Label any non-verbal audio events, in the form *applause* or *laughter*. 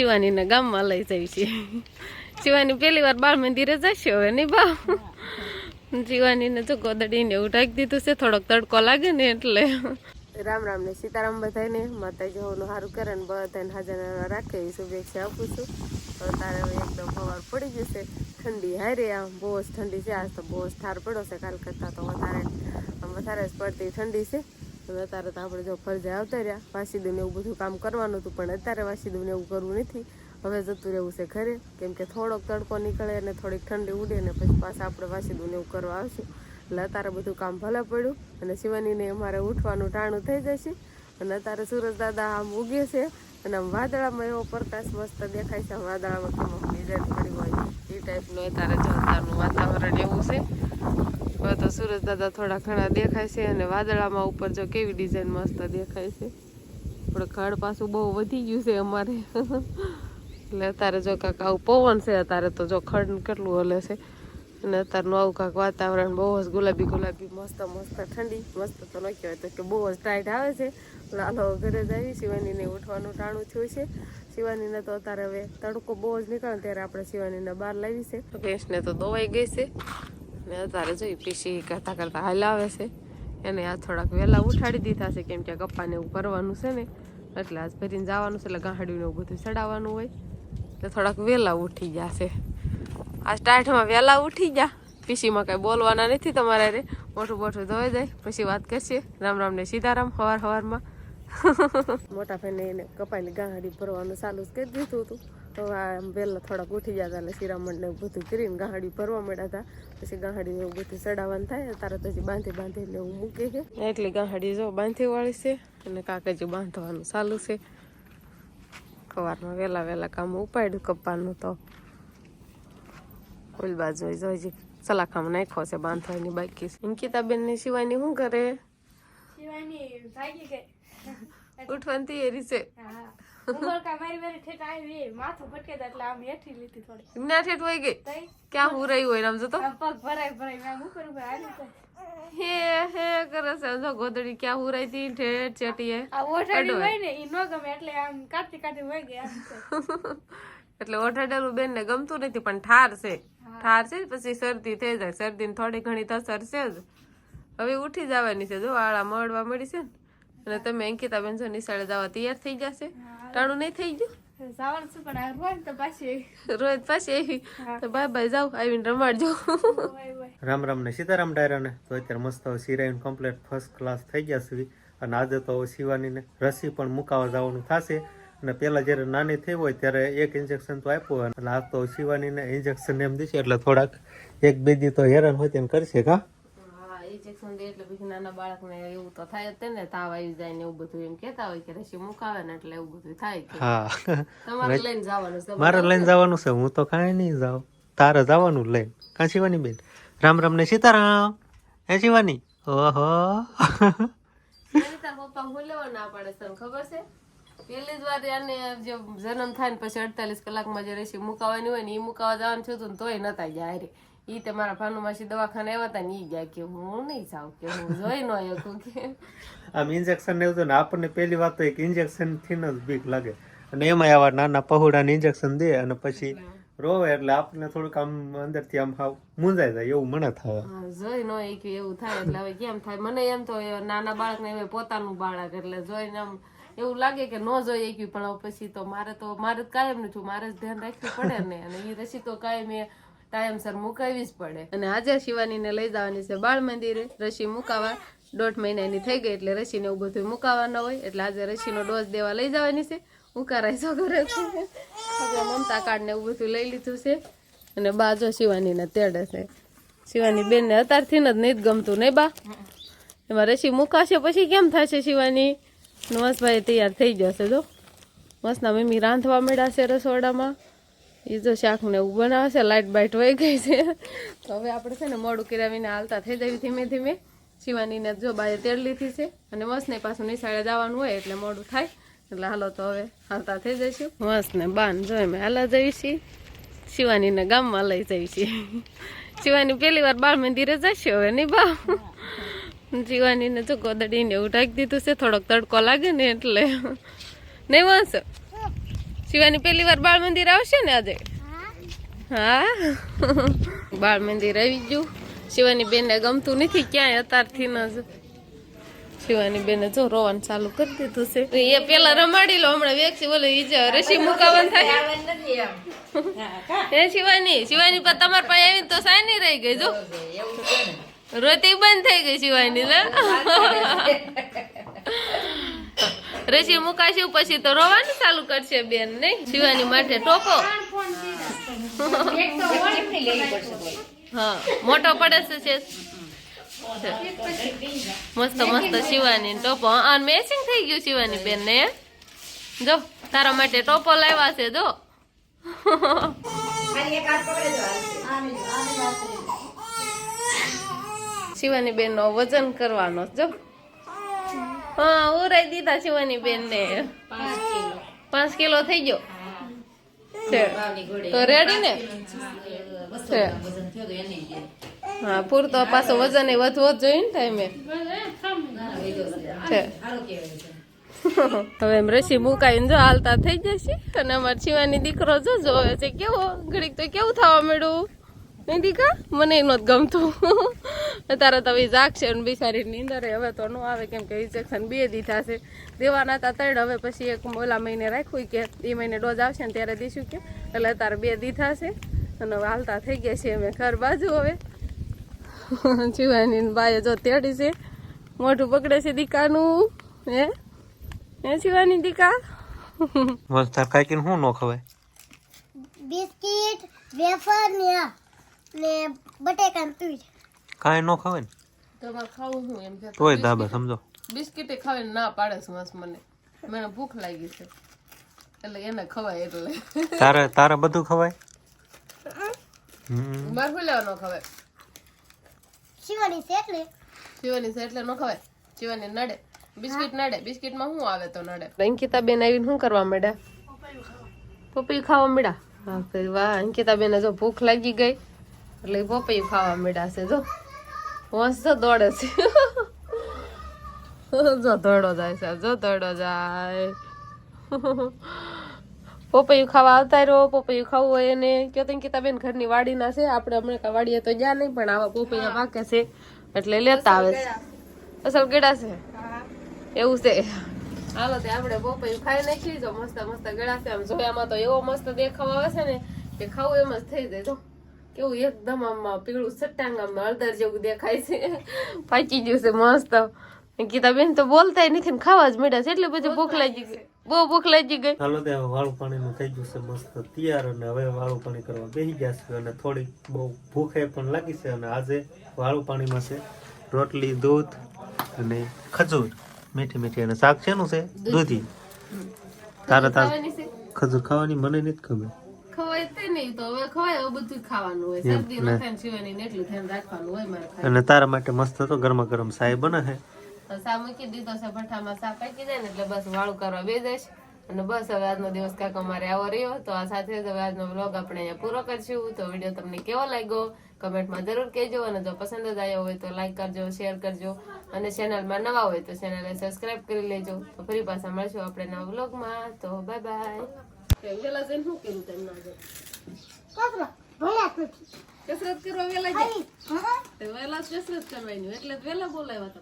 શિવાનીને ગામમાં લઈ જઈ છે. શિવાની પહેલી વાર બાળ મંદિરે જશે હવે નહીં બા? શિવાનીને જો ગોદડીને એવું ઢાંકી દીધું છે, થોડોક તડકો લાગે ને એટલે. રામ રામ ને સીતારામ બધાને માતાજી હોનું સારું કરે ને બધાને હાજર રાખે એવી શુભેચ્છા આપું છું. તો તારે હવે એકદમ સવાર પડી જશે. ઠંડી હારે આમ, બહુ જ ઠંડી છે. આજ તો બહુ જ ઠાર પડ્યો છે કાલ કરતાં તો વધારે વધારે જ પડતી ઠંડી છે. અને અત્યારે તો આપણે જો ફરજે આવતા રહ્યા. વાસીદું ને એવું બધું કામ કરવાનું હતું, પણ અત્યારે વાસીદું ને એવું કરવું નથી. હવે જતું રહેવું છે ઘરે. કેમ કે થોડોક તડકો નીકળે અને થોડીક ઠંડી ઉડે અને પછી પાછા આપણે વાસીદું ને એવું કરવા આવશું. એટલે અત્યારે બધું કામ ભલે પડ્યું અને શિવાનીને અમારે ઉઠવાનું ટાણું થઈ જશે. અને અત્યારે સુરજ દાદા આમ ઉગે છે અને આમ વાદળામાં એવો પ્રકાશ મસ્ત દેખાય છે. વાદળામાં કેમ ડિઝાઇન પડી હોય એ ટાઈપનું અત્યારે જો અત્યારનું વાતાવરણ સુરજ દાદા થોડા ઘણા દેખાય છે અને વાદળામાં ઉપર જો કેવી ડિઝાઇન મસ્ત દેખાય છે. આપણે ઘર પાછું બહુ વધી ગયું છે અમારે. એટલે અત્યારે જો કાંક આવું પવન છે, અત્યારે તો જો ખડ કેટલું હલે છે. અને અત્યારનું આવું કાંક વાતાવરણ બહુ જ ગુલાબી ગુલાબી, મસ્ત મસ્ત, ઠંડી, મસ્ત તો ન કહેવાય, તો કે બહુ જ ટાઈટ આવે છે. લાલો ઘરે જ આવી, શિવાનીને ઉઠવાનું ટાણું થયું છે. શિવાનીને તો અત્યારે હવે તડકો બહુ જ નીકળે ત્યારે આપણે શિવાનીને બહાર લાવી છે. ભેંસને તો દોવાઈ ગઈ છે. ને અત્યારે જોઈ પીસી કરતાં કરતાં હાલ આવે છે. એને આ થોડાક વહેલા ઉઠાડી દીધા છે, કેમ કે ગપ્પાને એવું કરવાનું છે ને. એટલે આજ ભરીને જવાનું છે, એટલે ગાંહડીને એવું બધું ચડાવવાનું હોય. એટલે થોડાક વહેલા ઉઠી ગયા છે. આ સ્ટાર્ટમાં વહેલા ઉઠી ગયા. પીસીમાં કાંઈ બોલવાના નથી તમારે રે. મોટું મોટું ધોઈ જાય પછી વાત કરશે. રામ રામને સીતારામ, હવાર હવારમાં. *laughs* મોટા ભાઈને એને કપાઈને ગાંહડી ભરવાનું ચાલુ જ કરી દીધું હતું. તો આ વહેલા થોડાક ઉઠી હતા એટલે શિરામણને એવું બધું કરીને ગાહડી ભરવા મળ્યા હતા પછી ગાહડી એવું બધું ચડાવવાનું થાય તારે પછી હજી બાંધી બાંધીને એવું મૂકે છે. એટલી ગાહડી જો બાંધી વાળી છે અને કાકાજી બાંધવાનું ચાલુ છે. સવારમાં વહેલા વહેલા કામ ઉપાડ્યું કપ્પાનું તો. ઓલ બાજુ હોય જો હજી સલાખામાં નાખ્યો છે બાંધવાની બાકી છે. અંકિતાબેનની સિવાયની શું કરે? શિવાની ઉઠવાની તૈયારી છે. હા. ઉમરકા મારી મારી ઠેઠ આવી માથું ભટકે એટલે આમ હેઠી લીધી થોડી. જ્ઞા ઠેઠ ગઈ ક્યાં હું રહી હોય આમ પગ ભરાય ભરાય આમ ઉપર ઉપર હાલી હે હે કરે છે. જો ગોદડી ક્યાં હુરાઈ હતી? ઠેઠ ચેટીએ. આ ઓઠાડી હોય ને ઈ ન ગમે એટલે આમ કાઢતી કાઢતી વહી ગઈ છે. *laughs* એટલે ઓઠાડેલું બેન ને ગમતું નથી પણ ઠાર છે. ઠાર છે પછી શરદી થઈ જાય. શરદી ને થોડી ઘણી તો છે જ. હવે ઉઠી જવાની છે. જો આળા મળવા મળી છે ને અને તમે અંકિતા બેન જો નિશાળે જવા તૈયાર થઈ જશે. ટાણું નહીં થઈ ગયું? જવાનું છે પણ આ રોય ને તો પાછી રોજ પાછી તો બાય બાય જાવ આવીને રમાડજો. રામ રામ ને સીતારામ ડાયરાને. તો અત્યારે મસ્ત સિરાઈન કમ્પ્લીટ ફર્સ્ટ ક્લાસ થઈ ગયા છે. અને આજે તો શિવાનીને રસી પણ મુકાવા જવાનું થશે. અને પેલા જ્યારે નાની થઈ હોય ત્યારે એક ઇન્જેક્શન તો આપ્યું હોય. અને આ તો શિવાનીને ઇન્જેક્શન એમ દેશે એટલે થોડાક એક બે દી તો હેરાન હોય તેમ કરશે કા? હા એટલે પછી નાના બાળકને એવું તો થાય જ ને તાવ આવી જાય ને એવું બધું એમ કેતા હોય કે રસી મુકાવે ને એટલે એવું બધું થાય હા. તમારે લઈને જવાનું છે મારે લઈને જવાનું છે હું તો કાંઈ નહીં જાઉં. તારે જવાનું લઈને કાં શિવાની બેન? રામ રામ ને સીતારામ. હે શિવાની? ઓહો. તાર પપ્પા હું લેવા ના પાડે તને ખબર છે? પેલી જ વાર આને જે જન્મ થાય ને પછી અડતાલીસ કલાકમાં જે રસી મુકાવાની હોય ને એ મુકાવા જવાનું થયું હતું તોય નતા ગયા હારે. ઈ તે મારા ભાનુમાસી દવાખાને આવ્યા હતા ને ઈ ગયા કે હું નહીં જાઉં કે હું જોઈ ન શકું કે. આમ ઇન્જેક્શન ને એવું તો ને આપણને પહેલી વાત તો એક ઇન્જેક્શનથી જ બીક લાગે. અને એમાં આવા નાના પહોળાને ઇન્જેક્શન દે અને પછી રોવે એટલે આપણને થોડુંક આમ અંદરથી આમ હાવ મૂંઝાઈ જાય એવું મને થાય. જોઈ ન એક એવું થાય એટલે હવે કેમ થાય? મને એમ તો નાના બાળકને હવે પોતાનું બાળક એટલે જોઈને આમ એવું લાગે કે ન જોઈ એક્યું પણ પછી તો મારે તો મારે કાયમ નથી મારે જ ધ્યાન રાખવું પડે ને. અને એ રસી તો કાયમ એ ટાઈમસર મુકાવી જ પડે. અને આજે શિવાનીને લઈ જવાની છે બાળ મંદિરે. રસી મુકાવા દોઢ મહિનાની થઈ ગઈ એટલે રસીને એવું બધું મુકાવાના હોય. એટલે આજે રસીનો ડોઝ દેવા લઈ જવાની છે. ઉકારાય છો ઘરે? મમતા કાર્ડ ને એવું બધું લઈ લીધું છે. અને બા જો શિવાનીને તેડે છે. શિવાની બેનને અત્યારથી જ નહીં ગમતું, નહીં બા? એમાં રસી મુકાશે પછી કેમ થશે શિવાની? નવાસભાઈ તૈયાર થઈ જશે, જો. મસ્તના મમ્મી રાંધવા મળ્યા છે રસોડામાં. એ જો શાક ને એવું બનાવે છે લાઇટ બાઇટ વહી ગઈ છે. તો હવે આપણે છે ને મોડું કિરાવીને હાલતા થઈ જવી ધીમે ધીમે. શિવાનીને જો બાએ તેડ લીધી છે અને મસ્ત ને પાછું નિશાળે જવાનું હોય એટલે મોડું થાય. એટલે હાલો તો હવે હાલતા થઈ જઈશું. મસ્ત ને બાન જો અમે હાલા જઈએ છીએ. શિવાનીને ગામમાં લઈ જઈએ છીએ. શિવાની પહેલી વાર બાળ મંદિરે જશે હવે નહીં બા? શિવાનીને જો ગોદડીને એવું ઢાંકી દીધું છે, થોડોક તડકો લાગે ને એટલે. નહીં વાંસ? શિવાની પહેલી વાર બાળ મંદિર આવશે ને આજે? હા. બાળ મંદિર આવી ગયું. શિવાની બેનને ગમતું નથી, ક્યાંય અત્યારથી ન શિવાની બેને જો રોવાનું ચાલુ કરી દીધું છે. એ પેલા રમાડી લો હમણાં વેક્સી બોલે ઈ જ રસી મુકાવન થાય. એ શિવાની? શિવાની પર તમાર પાસે આવી તો સાયની રહી ગઈ, જો. રોતી બંધ થઈ ગઈ શિવાની ને રસી મુકાશે પછી તો રોવાનું ચાલુ કરશે બેન, નહીં? શિવાની માટે ટોપો. હા, મોટો પડે છે. મસ્ત મસ્ત શિવાની ટોપો. અને મેચિંગ થઈ ગયું શિવાની બેન ને જો, તારા માટે ટોપો લાવ્યા છે, જો. શિવાની બેન નો વજન કરવાનો, જો. હા ઉરાઈ દીધા શિવાની બેન ને પાંચ કિલો થઈ ગયો? તો રેડી ને? હા પૂરતો પાછો વજન એ વધવો જ જોઈએ ને ટાઈમે હવે *laughs* એમ રસી મુકાઈને જો હાલતા થઈ જશે. અને અમારે શિવાની દીકરો જો જોવે છે. કેવો? ઘડીક તો કેવું થવા મળ્યું નહીં દીકા? મને નહોતું ગમતું. અત્યારે તો હવે જાગશે અને બિચારી નીંદરે હવે તો ન આવે કેમ કે ઇન્જેક્શન બે દીધા છે દેવાના હતા ત્રણ હવે પછી એક ઓલા મહિને રાખ્યું કે એ મહિને ડોઝ આવશે ને ત્યારે દઈશું કે. એટલે અત્યારે બે દીધા છે અને હાલતા થઈ ગયા છે અમે ઘર બાજુ હવે. શિવાની બાય જો તેડી છે. મોઢું પકડે છે દીકાનું. હે? હે શિવાની દીકા? બસ તાર કાંઈ કીને શું ન ખવાય? બિસ્કિટ વેફર ને ને બટેકાનું પીઠ કાંઈ ન ખાવે ને? તમારે ખાવું હું એમ તોય દાબા સમજો. બિસ્કિટે ખાવે ના પાડે છે મને. મને ભૂખ લાગી છે. એટલે એને ખવાય એટલે. તારે તારે બધું ખવાય? હમ. મારે શું લેવા ખવાય? શિવાની છે એટલે. શિવાની છે એટલે ન ખવાય? શિવાની નડે. બિસ્કિટ નડે. બિસ્કિટમાં શું આવે તો નડે? અંકિતા બેન આવીને શું કરવા માંડ્યા? પપૈયું ખાવા. માંડ્યા? હા વાહ. અંકિતા બેને જો ભૂખ લાગી ગઈ. એટલે પોપૈયું ખાવા માંડ્યા છે, જો. વંશ જો દોડે છે. જો દોડો જાય છે, જો દોડો જાય. પપૈયું ખાવા આવતા રહ્યો પપૈયું ખાવું હોય એને. કયો તો કીતા બેન ઘરની વાડીના છે, આપણે હમણાં કાંઈ વાડીએ તો ગયા નહીં, પણ આવા પપૈયા પાકે છે, એટલે લેતા આવે છે. અસલ ગેડા છે? એવું છે. હાલો, તે આપણે પપૈયું ખાઈ નાખી જો મસ્ત મસ્ત ગળા છે. આમ જોયામાં તો એવો મસ્ત દેખાવ આવે છે ને, કે ખાવું એમ જ થઈ જાય, જો. કેવું એકદમ આમ પીળું સટ્ટાંગ આમ હળદર જેવું દેખાય છે. પાકી ગયું છે મસ્ત. ગીતા બેન તો બોલતા નથી ને ખાવા જ મળ્યા છે. એટલે બધું ભૂખ લાગી ગઈ. બહુ ભૂખ લાગી ગઈ. હાલો તે વાળું વાળું પાણીનું થઈ ગયું છે મસ્ત તૈયાર અને હવે વાળું પાણી કરવા બેસી ગયા છે અને થોડી બહુ ભૂખે પણ લાગી છે અને આજે વાળું પાણીમાં છે રોટલી દૂધ અને ખજૂર. મીઠી મીઠી અને શાક શેનું છે? દૂધી. તારે તાર ખજૂર ખાવાની મને નથી ખબર. નહીં તો હવે ખવાય હવે બધું ખાવાનું હોય. શરદી ન. થાય ને સિવાયની એટલું ધ્યાન રાખવાનું હોય મારે અને તારા માટે મસ્ત તો ગરમા ગરમ સાય બને છે તો સા મૂકી દીધો છે ભઠ્ઠામાં સા પાકી જાય ને એટલે બસ વાળું કરવા બે જઈશ. અને બસ હવે આજનો દિવસ કાંઈક અમારે આવો રહ્યો. તો આ સાથે જ હવે આજનો બ્લોગ આપણે અહીંયા પૂરો કરશું. તો વીડિયો તમને કેવો લાગ્યો કમેન્ટમાં જરૂર કહેજો. અને જો પસંદ જ આવ્યો હોય તો લાઈક કરજો શેર કરજો. અને ચેનલમાં નવા હોય તો ચેનલને સબસ્ક્રાઇબ કરી લેજો. તો ફરી પાછા મળશું આપણે નવા બ્લોગમાં તો બાય બાય કસરત કરવા વેલા જાય વેલા કસરત કરવાની એટલે વેલા બોલાવ્યા તમને